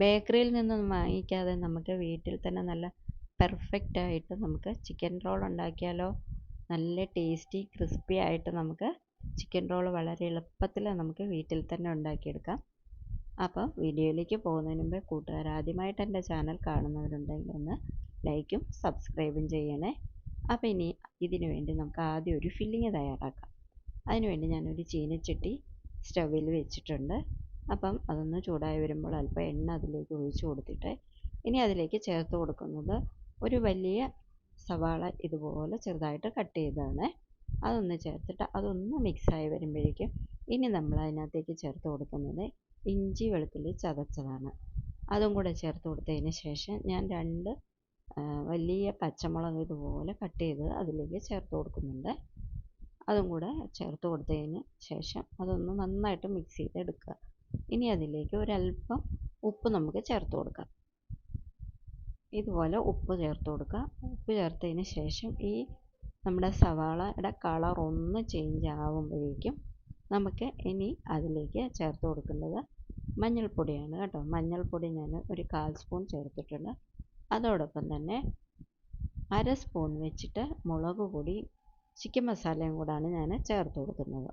ബേക്കറിയിൽ നിന്നും വാങ്ങിക്കാതെ നമുക്ക് വീട്ടിൽ തന്നെ നല്ല പെർഫെക്റ്റ് ആയിട്ട് നമുക്ക് ചിക്കൻ റോൾ ഉണ്ടാക്കിയാലോ? നല്ല ടേസ്റ്റി ക്രിസ്പി ആയിട്ട് നമുക്ക് ചിക്കൻ റോൾ വളരെ എളുപ്പത്തിൽ നമുക്ക് വീട്ടിൽ തന്നെ ഉണ്ടാക്കിയെടുക്കാം. അപ്പോൾ വീഡിയോയിലേക്ക് പോകുന്നതിന് മുമ്പ് കൂട്ടുകാർ ആദ്യമായിട്ട് എന്റെ ചാനൽ കാണുന്നവരുണ്ടെങ്കിൽ ഒന്ന് ലൈക്കും സബ്സ്ക്രൈബും ചെയ്യണേ. അപ്പോൾ ഇനി ഇതിനു വേണ്ടി നമുക്ക് ആദ്യം ഒരു ഫില്ലിങ് തയ്യാറാക്കാം. അതിനുവേണ്ടി ഞാനൊരു ചീനച്ചട്ടി സ്റ്റവിൽ വെച്ചിട്ടുണ്ട്. അപ്പം അതൊന്ന് ചൂടായി വരുമ്പോൾ അല്പം എണ്ണ അതിലേക്ക് ഒഴിച്ച് കൊടുത്തിട്ട് ഇനി അതിലേക്ക് ചേർത്ത് കൊടുക്കുന്നത് ഒരു വലിയ സവാള ഇതുപോലെ ചെറുതായിട്ട് കട്ട് ചെയ്തതാണ്. അതൊന്ന് ചേർത്തിട്ട് അതൊന്ന് മിക്സായി വരുമ്പോഴേക്കും ഇനി നമ്മൾ അതിനകത്തേക്ക് ചേർത്ത് കൊടുക്കുന്നത് ഇഞ്ചി വെളുത്തുള്ളി ചതച്ചതാണ്. അതും കൂടെ ചേർത്ത് കൊടുത്തതിന് ശേഷം ഞാൻ രണ്ട് വലിയ പച്ചമുളക് ഇതുപോലെ കട്ട് ചെയ്ത് അതിലേക്ക് ചേർത്ത് കൊടുക്കുന്നുണ്ട്. അതും കൂടെ ചേർത്ത് കൊടുത്തതിന് ശേഷം അതൊന്ന് നന്നായിട്ട് മിക്സ് ചെയ്തെടുക്കുക. ഇനി അതിലേക്ക് ഒരല്പം ഉപ്പ് നമുക്ക് ചേർത്ത് കൊടുക്കാം. ഇതുപോലെ ഉപ്പ് ചേർത്ത് കൊടുക്കുക. ഉപ്പ് ചേർത്തതിന് ശേഷം ഈ നമ്മുടെ സവാളയുടെ കളർ ഒന്ന് ചേഞ്ച് ആകുമ്പോഴേക്കും നമുക്ക് ഇനി അതിലേക്ക് ചേർത്ത് കൊടുക്കേണ്ടത് മഞ്ഞൾപ്പൊടിയാണ് കേട്ടോ. മഞ്ഞൾപ്പൊടി ഞാൻ ഒരു കാൽ സ്പൂൺ ചേർത്തിട്ടുണ്ട്. അതോടൊപ്പം തന്നെ അര സ്പൂൺ വെച്ചിട്ട് മുളക് പൊടി ചിക്കൻ മസാലയും കൂടാണ് ഞാൻ ചേർത്ത് കൊടുക്കുന്നത്.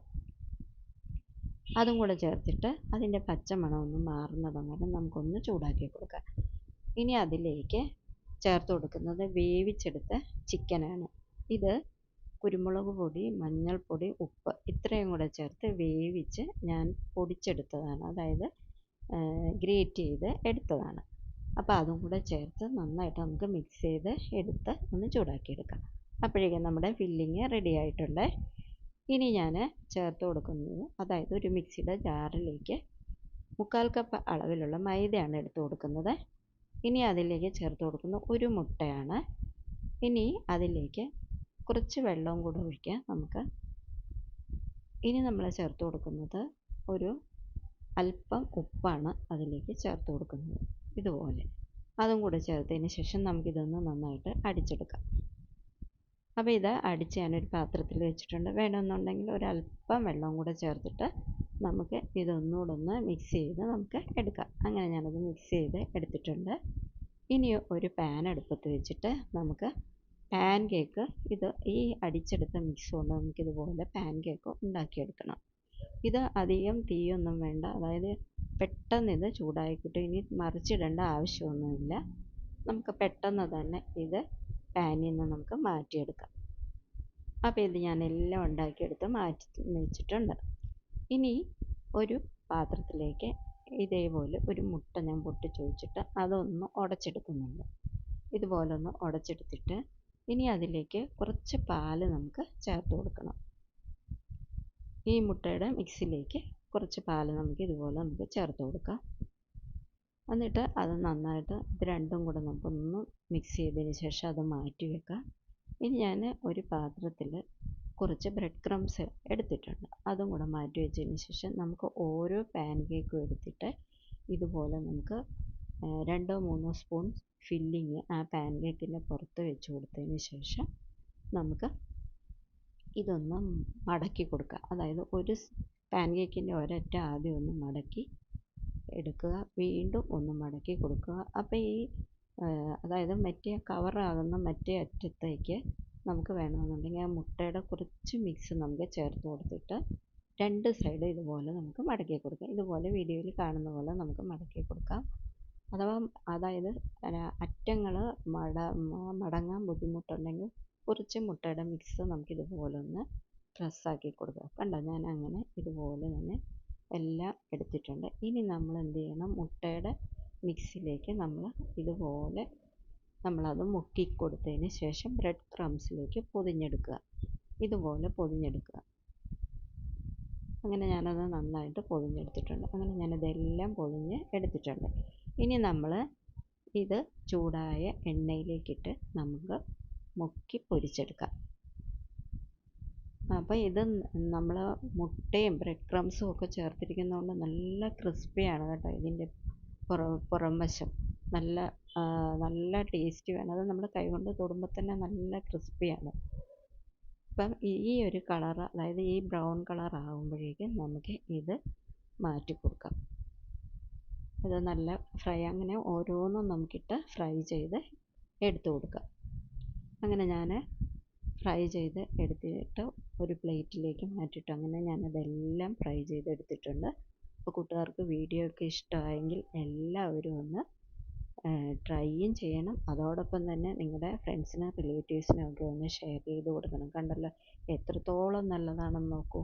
അതും കൂടെ ചേർത്തിട്ട് അതിന്റെ പച്ചമണം ഒന്ന് മാറുന്നിടം വരെ നമുക്കൊന്ന് ചൂടാക്കി കൊടുക്കാം. ഇനി അതിലേക്ക് ചേർത്ത് കൊടുക്കുന്നത് വേവിച്ചെടുത്ത ചിക്കനാണ്. ഇത് കുരുമുളക് പൊടി മഞ്ഞൾപ്പൊടി ഉപ്പ് ഇത്രയും കൂടെ ചേർത്ത് വേവിച്ച് ഞാൻ പൊടിച്ചെടുത്തതാണ്. അതായത് ഗ്രേറ്റ് ചെയ്ത് എടുത്തതാണ്. അപ്പോൾ അതും കൂടെ ചേർത്ത് നന്നായിട്ട് നമുക്ക് മിക്സ് ചെയ്ത് എടുത്ത് ഒന്ന് ചൂടാക്കിയെടുക്കാം. അപ്പോഴേക്കും നമ്മുടെ ഫില്ലിങ് റെഡി ആയിട്ടുണ്ട് ഇനി ഞാൻ ചേർത്ത് കൊടുക്കുന്നത് അതായത് ഒരു മിക്സിയുടെ ജാറിലേക്ക് മുക്കാൽ കപ്പ് അളവിലുള്ള മൈദയാണ് എടുത്ത് കൊടുക്കുന്നത്. ഇനി അതിലേക്ക് ചേർത്ത് കൊടുക്കുന്ന ഒരു മുട്ടയാണ്. ഇനി അതിലേക്ക് കുറച്ച് വെള്ളവും കൂടെ ഒഴിക്കുക നമുക്ക് ഇനി നമ്മൾ ചേർത്ത് കൊടുക്കുന്നത് ഒരു അല്പം ഉപ്പാണ് അതിലേക്ക് ചേർത്ത് കൊടുക്കുന്നത്. ഇതുപോലെ. അതും കൂടെ ചേർത്തതിന് ശേഷം നമുക്കിതൊന്ന് നന്നായിട്ട് അടിച്ചെടുക്കാം. അപ്പോൾ ഇത് അടിച്ച് ഞാനൊരു പാത്രത്തിൽ വെച്ചിട്ടുണ്ട്. വേണമെന്നുണ്ടെങ്കിൽ ഒരല്പം വെള്ളവും കൂടെ ചേർത്തിട്ട് നമുക്ക് ഇതൊന്നുകൂടെ ഒന്ന് മിക്സ് ചെയ്ത് നമുക്ക് എടുക്കാം. അങ്ങനെ ഞാനത് മിക്സ് ചെയ്ത് എടുത്തിട്ടുണ്ട്. ഇനി ഒരു പാൻ അടുപ്പത്ത് വെച്ചിട്ട് നമുക്ക് പാൻ കേക്ക് ഇത് ഈ അടിച്ചെടുത്ത മിക്സ് കൊണ്ട് നമുക്കിതുപോലെ പാൻ കേക്ക് ഉണ്ടാക്കിയെടുക്കണം. ഇത് അധികം തീയൊന്നും വേണ്ട. അതായത് പെട്ടെന്ന് ഇത് ചൂടായി കിട്ടും ഇനി മറിച്ചിടേണ്ട ആവശ്യമൊന്നുമില്ല. നമുക്ക് പെട്ടെന്ന് തന്നെ ഇത് പാനിൽ നിന്ന് നമുക്ക് മാറ്റിയെടുക്കാം. അപ്പോൾ ഇത് ഞാൻ എല്ലാം ഉണ്ടാക്കിയെടുത്ത് മാറ്റി വെച്ചിട്ടുണ്ട്. ഇനി ഒരു പാത്രത്തിലേക്ക് ഇതേപോലെ ഒരു മുട്ട ഞാൻ പൊട്ടിച്ച് വെച്ചിട്ട് അതൊന്ന് ഉടച്ചെടുക്കുന്നുണ്ട്. ഇതുപോലെ ഒന്ന് ഉടച്ചെടുത്തിട്ട് ഇനി അതിലേക്ക് കുറച്ച് പാൽ നമുക്ക് ചേർത്ത് കൊടുക്കണം. ഈ മുട്ടയുടെ മിക്സിലേക്ക് കുറച്ച് പാൽ നമുക്ക് ഇതുപോലെ നമുക്ക് ചേർത്ത് കൊടുക്കാം. എന്നിട്ട് അത് നന്നായിട്ട് ഇത് രണ്ടും കൂടെ നമുക്കൊന്ന് മിക്സ് ചെയ്തതിന് ശേഷം അത് മാറ്റി വെക്കാം. ഇനി ഞാൻ ഒരു പാത്രത്തിൽ കുറച്ച് ബ്രെഡ് ക്രംസ് എടുത്തിട്ടുണ്ട്. അതും കൂടെ മാറ്റി വെച്ചതിന് ശേഷം നമുക്ക് ഓരോ പാൻ കേക്കും എടുത്തിട്ട് ഇതുപോലെ നമുക്ക് രണ്ടോ മൂന്നോ സ്പൂൺ ഫില്ലിങ് ആ പാൻ കേക്കിന്റെ പുറത്ത് വെച്ച് കൊടുത്തതിന് ശേഷം നമുക്ക് ഇതൊന്ന് മടക്കി കൊടുക്കുക അതായത് ഒരു പാൻ ഒരറ്റ ആദ്യം ഒന്ന് മടക്കി എടുക്കുക വീണ്ടും ഒന്ന് മടക്കി കൊടുക്കുക. അപ്പോൾ ഈ അതായത് മറ്റേ കവറാകുന്ന മറ്റേ അറ്റത്തേക്ക് നമുക്ക് വേണമെന്നുണ്ടെങ്കിൽ ആ മുട്ടയുടെ കുറച്ച് മിക്സ് നമുക്ക് ചേർത്ത് കൊടുത്തിട്ട് രണ്ട് സൈഡ് ഇതുപോലെ നമുക്ക് മടക്കി കൊടുക്കാം. ഇതുപോലെ വീഡിയോയിൽ കാണുന്ന പോലെ നമുക്ക് മടക്കി കൊടുക്കാം. അഥവാ അതായത് അറ്റങ്ങൾ മട മടങ്ങാൻ ബുദ്ധിമുട്ടുണ്ടെങ്കിൽ കുറച്ച് മുട്ടയുടെ മിക്സ് നമുക്ക് ഇതുപോലെ ഒന്ന് പ്രസ്സാക്കി കൊടുക്കുക കണ്ടോ? ഞാൻ അങ്ങനെ ഇതുപോലെ തന്നെ എല്ലാം എടുത്തിട്ടുണ്ട്. ഇനി നമ്മൾ എന്ത് ചെയ്യണം? മുട്ടയുടെ മിക്സിലേക്ക് നമ്മൾ ഇതുപോലെ നമ്മളത് മുക്കി കൊടുത്തതിന് ശേഷം ബ്രെഡ് ക്രംസിലേക്ക് പൊതിഞ്ഞെടുക്കുക. ഇതുപോലെ പൊതിഞ്ഞെടുക്കുക. അങ്ങനെ ഞാനത് നന്നായിട്ട് പൊതിഞ്ഞെടുത്തിട്ടുണ്ട്. അങ്ങനെ ഞാനതെല്ലാം പൊതിഞ്ഞ് എടുത്തിട്ടുണ്ട്. ഇനി നമ്മൾ ഇത് ചൂടായ എണ്ണയിലേക്കിട്ട് നമുക്ക് മുക്കി പൊരിച്ചെടുക്കാം. അപ്പോൾ ഇത് നമ്മൾ മുട്ടയും ബ്രെഡ് ക്രംസും ഒക്കെ ചേർത്തിരിക്കുന്നതുകൊണ്ട് നല്ല ക്രിസ്പിയാണ് കേട്ടോ ഇതിന്റെ പുറം പുറം വശം നല്ല നല്ല ടേസ്റ്റ് വേണം. അത് നമ്മൾ കൈകൊണ്ട് തൊടുമ്പോൾ തന്നെ നല്ല ക്രിസ്പിയാണ് അപ്പം ഈ ഒരു കളർ അതായത് ഈ ബ്രൗൺ കളർ ആകുമ്പോഴേക്കും നമുക്ക് ഇത് മാറ്റി കൊടുക്കാം. ഇത് നല്ല ഫ്രൈ അങ്ങനെ ഓരോന്നും നമുക്കിട്ട് ഫ്രൈ ചെയ്ത് എടുത്തു കൊടുക്കാം. അങ്ങനെ ഞാൻ ഫ്രൈ ചെയ്ത് എടുത്തിട്ട് ഒരു പ്ലേറ്റിലേക്ക് മാറ്റിയിട്ട്. അങ്ങനെ ഞാനതെല്ലാം ഫ്രൈ ചെയ്തെടുത്തിട്ടുണ്ട്. അപ്പോൾ കൂട്ടുകാർക്ക് വീഡിയോ ഒക്കെ ഇഷ്ടമായെങ്കിൽ എല്ലാവരും ഒന്ന് ട്രൈയും ചെയ്യണം. അതോടൊപ്പം തന്നെ നിങ്ങളുടെ ഫ്രണ്ട്സിനും റിലേറ്റീവ്സിനും ഒക്കെ ഒന്ന് ഷെയർ ചെയ്ത് കൊടുക്കണം. കണ്ടല്ലോ എത്രത്തോളം നല്ലതാണെന്ന് നോക്കൂ.